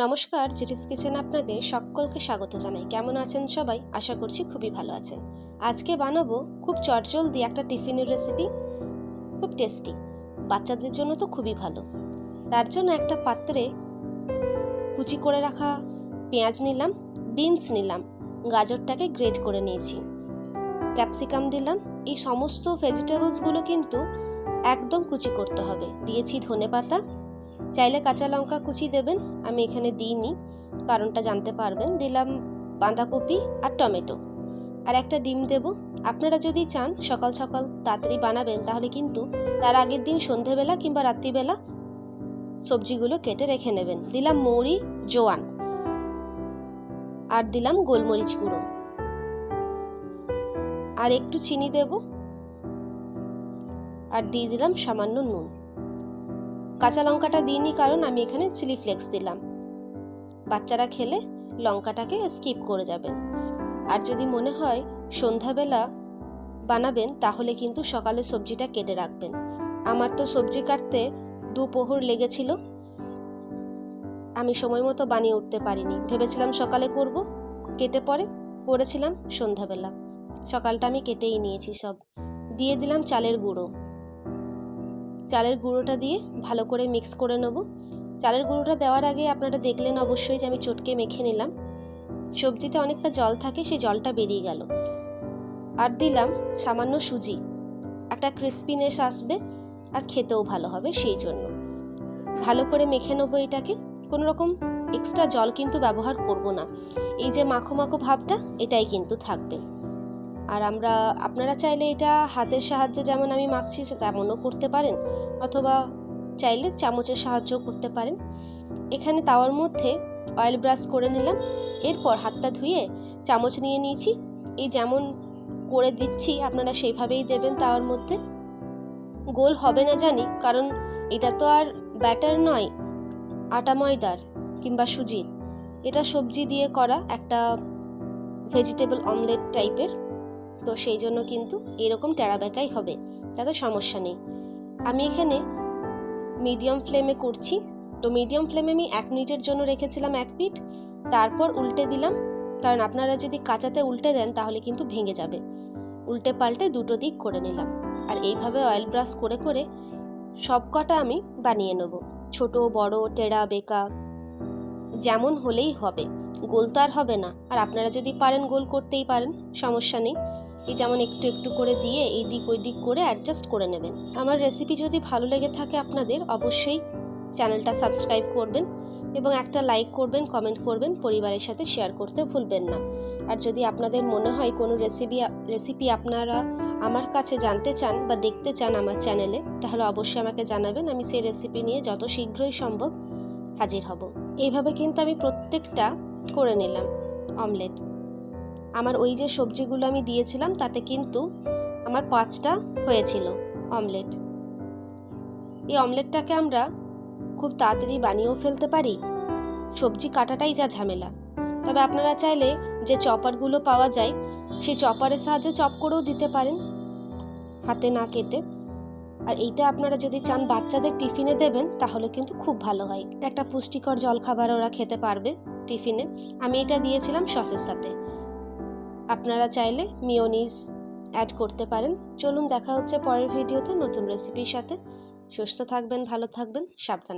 নমস্কার জিটিস কিচেন আপনাদের সকলকে স্বাগত জানাই। কেমন আছেন সবাই? আশা করছি খুবই ভালো আছেন। আজকে বানাবো খুব চটজলদি একটা টিফিনের রেসিপি খুব টেস্টি বাচ্চাদের জন্য তো খুবই ভালো। তার জন্য একটা পাত্রে কুচি করে রাখা পেঁয়াজ নিলাম বিনস নিলাম, গাজরটাকে গ্রেট করে নিয়েছি। ক্যাপসিকাম দিলাম, এই সমস্ত ভেজিটেবলসগুলো কিন্তু একদম কুচি করতে হবে। দিয়েছি ধনে পাতা চাইলে কাঁচা লঙ্কা কুচি দেবেন, আমি এখানে দিইনি, কারণটা জানতে পারবেন। দিলাম বাঁধাকপি আর টমেটো। আর একটা ডিম দেব। আপনারা যদি চান সকাল সকাল তাড়াতাড়ি বানাবেন, তাহলে কিন্তু তার আগের দিন সন্ধেবেলা কিংবা রাত্রিবেলা সবজিগুলো কেটে রেখে নেবেন। দিলাম মৌরি, জোয়ান। আর দিলাম গোলমরিচ গুঁড়ো। আর একটু চিনি দেব। আর দিয়ে দিলাম সামান্য নুন। কাঁচা লঙ্কাটা দিইনি কারণ আমি এখানে চিলি ফ্লেক্স দিলাম। বাচ্চারা খেলে লঙ্কাটাকে স্কিপ করে যাবেন। আর যদি মনে হয় সন্ধ্যাবেলা বানাবেন, তাহলে কিন্তু সকালে সবজিটা কেটে রাখবেন। আমার তো সবজি কাটতে দুপোহর লেগেছিল। আমি সময় মতো বানিয়ে উঠতে পারিনি। ভেবেছিলাম সকালে করব, কেটে পরে করেছিলাম সন্ধ্যাবেলা। সকালটা আমি কেটেই নিয়েছি সব। দিয়ে দিলাম চালের গুঁড়ো। চালের গুঁড়োটা দিয়ে ভালো করে মিক্স করে নেব। চালের গুঁড়োটা দেওয়ার আগে আপনারা দেখলেন অবশ্যই যে আমি চটকে মেখে নিলাম। সবজিতে অনেকটা জল থাকে, সেই জলটা বেরিয়ে গেল। আর দিলাম সামান্য সুজি। একটা ক্রিস্পিনেস আসবে আর খেতেও ভালো হবে সেই জন্য। ভালো করে মেখে নেব এটাকে। কোনো রকম এক্সট্রা জল কিন্তু ব্যবহার করব না। এই যে মাখো মাখো ভাবটা, এটাই কিন্তু থাকবে। আর আমরা, আপনারা চাইলে এটা হাতের সাহায্যে যেমন আমি মাখছি তেমনও করতে পারেন। অথবা চাইলে চামচের সাহায্যও করতে পারেন। এখানে তাওয়ার মধ্যে অয়েল ব্রাশ করে নিলাম। এরপর হাতটা ধুয়ে চামচ নিয়ে নিয়েছি। এই যেমন করে দিচ্ছি, আপনারা সেইভাবেই দেবেন তাওয়ার মধ্যে। গোল হবে না জানি, কারণ এটা তো আর ব্যাটার নয়, আটা ময়দার কিংবা সুজির। এটা সবজি দিয়ে করা একটা ভেজিটেবল অমলেট টাইপের তো সেই জন্য কিন্তু এরকম টেরাবেকাই হবে, তাতে সমস্যা নেই। আমি এখানে মিডিয়াম ফ্লেমে করছি। তো মিডিয়াম ফ্লেমে আমি এক মিনিটের জন্য রেখেছিলাম এক পিঠ তারপর উল্টে দিলাম। কারণ আপনারা যদি কাঁচাতে উল্টে দেন, তাহলে কিন্তু ভেঙে যাবে। উল্টে পাল্টে দুটো দিক করে নিলাম। আর এইভাবে অয়েল ব্রাশ করে করে সব কটা আমি বানিয়ে নেব। ছোট, বড়, টেরা, বেকা, যেমন হলেই হবে। গোল তো আর হবে না। আর আপনারা যদি পারেন, গোল করতেই পারেন, সমস্যা নেই। এই যেমন একটু একটু করে দিয়ে এই দিক ওই দিক করে অ্যাডজাস্ট করে নেবেন। আমার রেসিপি যদি ভালো লেগে থাকে আপনাদের, অবশ্যই চ্যানেলটা সাবস্ক্রাইব করবেন এবং একটা লাইক করবেন কমেন্ট করবেন, পরিবারের সাথে শেয়ার করতে ভুলবেন না। আর যদি আপনাদের মনে হয় কোনো রেসিপি রেসিপি আপনারা আমার কাছে জানতে চান বা দেখতে চান আমার চ্যানেলে তাহলে অবশ্যই আমাকে জানাবেন, আমি সেই রেসিপি নিয়ে যত শীঘ্রই সম্ভব হাজির হব। এইভাবে কিন্তু আমি প্রত্যেকটা করে নিলাম অমলেট আমার ওই যে সবজিগুলো আমি দিয়েছিলাম, তাতে কিন্তু আমার পাঁচটা হয়েছিল অমলেট। এই অমলেটটাকে আমরা খুব তাড়াতাড়ি বানিয়েও ফেলতে পারি। সবজি কাটাটাই যা ঝামেলা। তবে আপনারা চাইলে যে চপারগুলো পাওয়া যায়, সেই চপারের সাহায্যে চপ করেও দিতে পারেন হাতে না কেটে। আর এইটা আপনারা যদি চান বাচ্চাদের টিফিনে দেবেন, তাহলে কিন্তু খুব ভালো হয়। একটা পুষ্টিকর জলখাবার ওরা খেতে পারবে টিফিনে। আমি এটা দিয়েছিলাম সসের সাথে। আপনারা চাইলে মিওনিস অ্যাড করতে পারেন। চলুন দেখা হচ্ছে পরের ভিডিওতে নতুন রেসিপির সাথে। সুস্থ থাকবেন, ভালো থাকবেন, সাবধানে